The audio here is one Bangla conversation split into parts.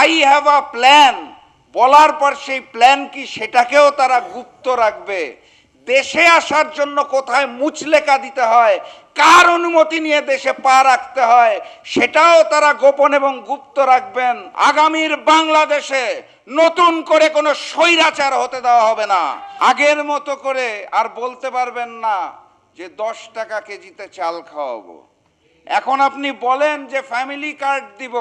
আই হ্যাভ আ প্ল্যান বলার পর সেই প্ল্যান কি সেটাকেও তারা গুপ্ত রাখবে। দেশে আসার জন্য কোথায় মুচলেকা দিতে হয়, কার অনুমতি নিয়ে দেশে পা রাখতে হয়, সেটাও তারা গোপন এবং গুপ্ত রাখবেন। আগামীর বাংলাদেশে নতুন করে কোনো স্বৈরাচার হতে দেওয়া হবে না। আগের মতো করে আর বলতে পারবেন না যে দশ টাকা কেজিতে চাল খাওয়াবো। এখন আপনি বলেন যে ফ্যামিলি কার্ড দিব।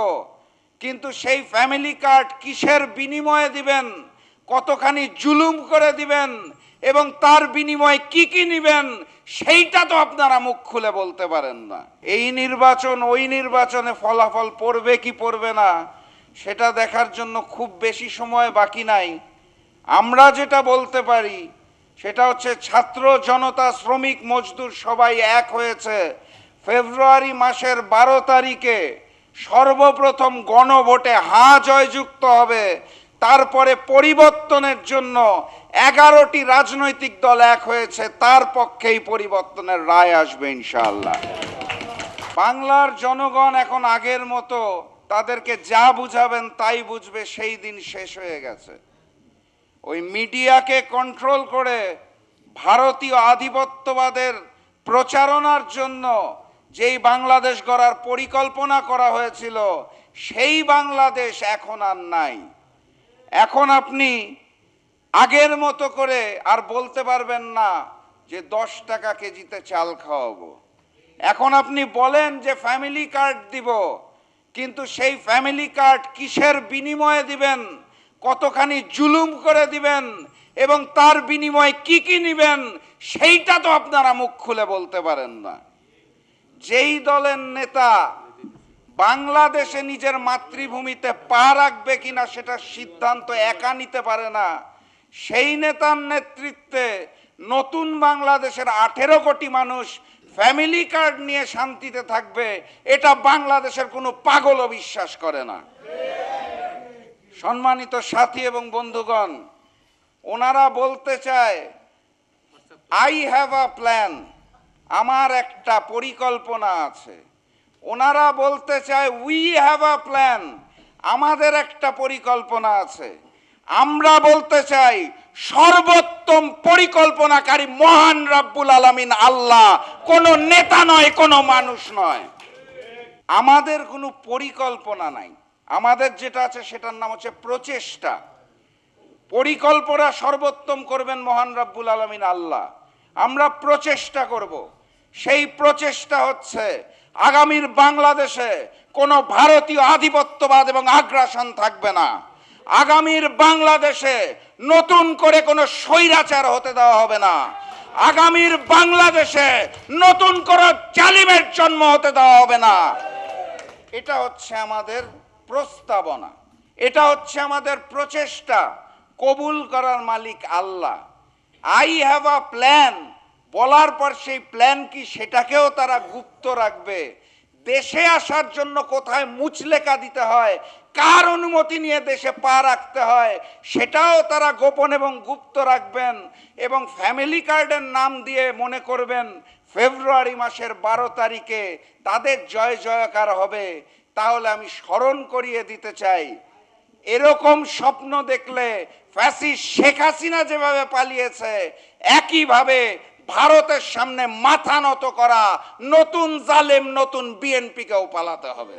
কিন্তু সেই ফ্যামিলি কার্ড কিসের বিনিময়ে দিবেন? কতখানি জুলুম করে দিবেন? এবং তার বিনিময়ে কি কি নিবেন? সেইটা তো আপনারা মুখ খুলে বলতে পারেন না। এই নির্বাচন, ওই নির্বাচনে ফলাফল পড়বে কি পড়বে না, সেটা দেখার জন্য খুব বেশি সময় বাকি নাই। আমরা যেটা বলতে পারি, সেটা হচ্ছে ছাত্র জনতা শ্রমিক মজদুর সবাই এক হয়েছে। ফেব্রুয়ারি মাসের বারো তারিখে সর্বপ্রথম গণভোটে হাঁ জয়যুক্ত হবে। তারপরে পরিবর্তনের জন্য এগারোটি রাজনৈতিক দল এক হয়েছে, তার পক্ষেই পরিবর্তনের রায় আসবে ইনশাআল্লাহ। বাংলার জনগণ এখন আগের মতো, তাদেরকে যা বুঝাবেন তাই বুঝবে, সেই দিন শেষ হয়ে গেছে। ওই মিডিয়াকে কন্ট্রোল করে ভারতীয় আধিপত্যবাদের প্রচারণার জন্য যেই বাংলাদেশ গড়ার পরিকল্পনা করা হয়েছিল, সেই বাংলাদেশ এখন আর নাই। এখন আপনি আগের মতো করে আর বলতে পারবেন না যে দশ টাকা কেজিতে চাল খাওয়াবো। এখন আপনি বলেন যে ফ্যামিলি কার্ড দিব, কিন্তু সেই ফ্যামিলি কার্ড কিসের বিনিময়ে দিবেন, কতখানি জুলুম করে দিবেন, এবং তার বিনিময়ে কি কি নিবেন, সেইটা তো আপনারা মুখ খুলে বলতে পারেন না। যেই দলের নেতা বাংলাদেশে নিজের মাতৃভূমিতে পা রাখবে কিনা সেটা সিদ্ধান্ত একা নিতে পারে না। সেই নেতার নেতৃত্বে নতুন বাংলাদেশের আঠেরো কোটি মানুষ ফ্যামিলি কার্ড নিয়ে শান্তিতে থাকবে, এটা বাংলাদেশের কোনো পাগলও বিশ্বাস করে না। সম্মানিত সাথী এবং বন্ধুগণ, ওনারা বলতে চায় আই হ্যাভ আ প্ল্যান আমার একটা পরিকল্পনা আছে। ওনারা বলতে চায় উই হ্যাভ আ প্ল্যান আমাদের একটা পরিকল্পনা আছে। আমরা বলতে চাই, সর্বোত্তম পরিকল্পনাকারী মহান রাব্বুল আলামিন আল্লাহ, কোনো নেতা নয়, কোনো মানুষ নয়। আমাদের কোনো পরিকল্পনা নাই। আমাদের যেটা আছে সেটার নাম হচ্ছে প্রচেষ্টা। পরিকল্পনা সর্বোত্তম করবেন মহান রাব্বুল আলমিন আল্লাহ। আমরা প্রচেষ্টা করব। সেই প্রচেষ্টা হচ্ছে আগামীর বাংলাদেশে কোনো ভারতীয় আধিপত্যবাদ এবং আগ্রাসন থাকবে না। আগামীর বাংলাদেশে নতুন করে কোনো স্বৈরাচার হতে দেওয়া হবে না। আগামীর বাংলাদেশে নতুন করে জালিমের জন্ম হতে দেওয়া হবে না। এটা হচ্ছে আমাদের প্রস্তাবনা। এটা হচ্ছে আমাদের প্রচেষ্টা। কবুল করার মালিক আল্লাহ। আই হ্যাভ আ প্ল্যান বলার পর সেই প্ল্যান কি সেটাকেও তারা গুপ্ত রাখবে? দেশে আসার জন্য কোথায় মুচলেকা দিতে হয়? কার অনুমতি নিয়ে দেশে পা রাখতে হয়? সেটাও তারা গোপন এবং গুপ্ত রাখবেন এবং ফ্যামিলি কার্ডের নাম দিয়ে মনে করবেন, ফেব্রুয়ারি মাসের বারো তারিখে তাদের জয় জয়কার হবে। তাহলে আমি স্মরণ করিয়ে দিতে চাই, এরকম স্বপ্ন দেখলে ফ্যাসি শেখ হাসিনা যেভাবে পালিয়েছে, একইভাবে ভারতের সামনে মাথা নত করা নতুন জালেম নতুন বিএনপিকেও পালাতে হবে।